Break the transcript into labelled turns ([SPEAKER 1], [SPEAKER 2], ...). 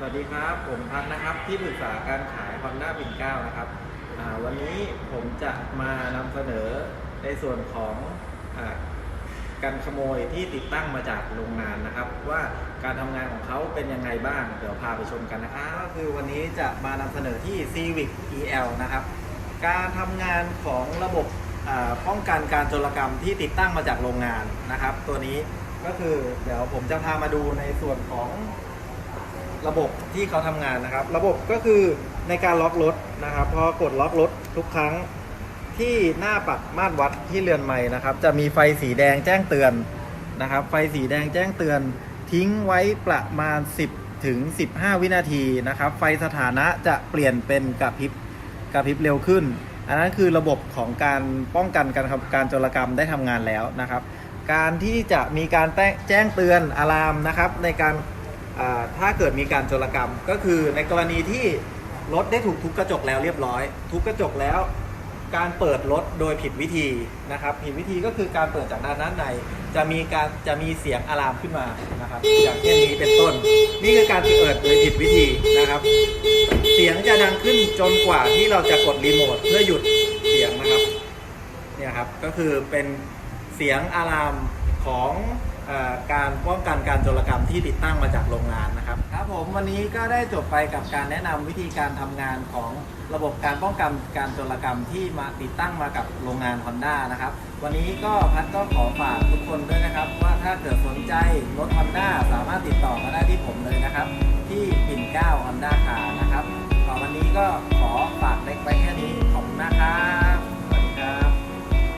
[SPEAKER 1] สวัสดีครับ ผมพัฒน์นะครับที่ปรึกษาการขาย Honda ปิ่นเก้านะครับวันนี้ผมจะมานำเสนอในส่วนของอการขโมยที่ติดตั้งมาจากโรงงานนะครับ ว่าการทำงานของเขาเป็นยังไงบ้าง เดี๋ยวพาไปชมกันนะครับก็คือวันนี้จะมานำเสนอที่ Civic EL นะครับ การทำงานของระบบป้องกันการโจรกรรมที่ติดตั้งมาจากโรงงานนะครับ ตัวนี้ก็คือเดี๋ยวผมจะพามาดูในส่วนของ ระบบที่เขาทำงานนะครับ ระบบก็คือในการล็อกรถนะครับ พอกดล็อกรถทุกครั้งที่หน้าปัดมาตรวัดที่เรือนไม้นะครับ จะมีไฟสีแดงแจ้งเตือนนะครับ ไฟสีแดงแจ้งเตือน ทิ้งไว้ประมาณ 10ถึง15 วินาทีนะครับ ไฟสถานะจะเปลี่ยนเป็นกระพริบกระพริบเร็วขึ้น อันนั้นคือระบบของการป้องกันการการโจรกรรมได้ทำงานแล้วนะครับ การที่จะมีการแจ้งแจ้งเตือนอะลามนะครับ ในการ ถ้าเกิดมีการโจรกรรมก็คือในกรณีที่รถได้ถูกทุบกระจกแล้วเรียบร้อย ทุบกระจกแล้ว การเปิดรถโดยผิดวิธีนะครับ ผิดวิธีก็คือการเปิดจากด้านด้านใน จะมีการจะมีเสียงอะลามขึ้นมานะครับ อย่างเช่นนี้เป็นต้น นี่คือการเปิดโดยผิดวิธีนะครับ เสียงจะดังขึ้นจนกว่าที่เราจะกดรีโมทเพื่อหยุดเสียงนะครับเนี่ยครับก็คือเป็นเสียงอะลาม ของอการป้องกันการโจรกรรมที่ติดตั้งมาจากโรงงานนะครับครับผมวันนี้ก็ได้จบไปกับการแนะนำวิธีการทำงานของระบบการป้องกันการโจรกรรมที่มาติดตั้งมากับโรงงาน Honda นะครับ วันนี้ก็พัดก็ขอฝากทุกคนด้วยนะครับ ว่าถ้าเกิดสนใจรถ Honda สามารถติดต่อมาได้ที่ผมเลยนะครับ ที่ปิ่นเกล้า Honda คานะครับต่อวันนี้ก็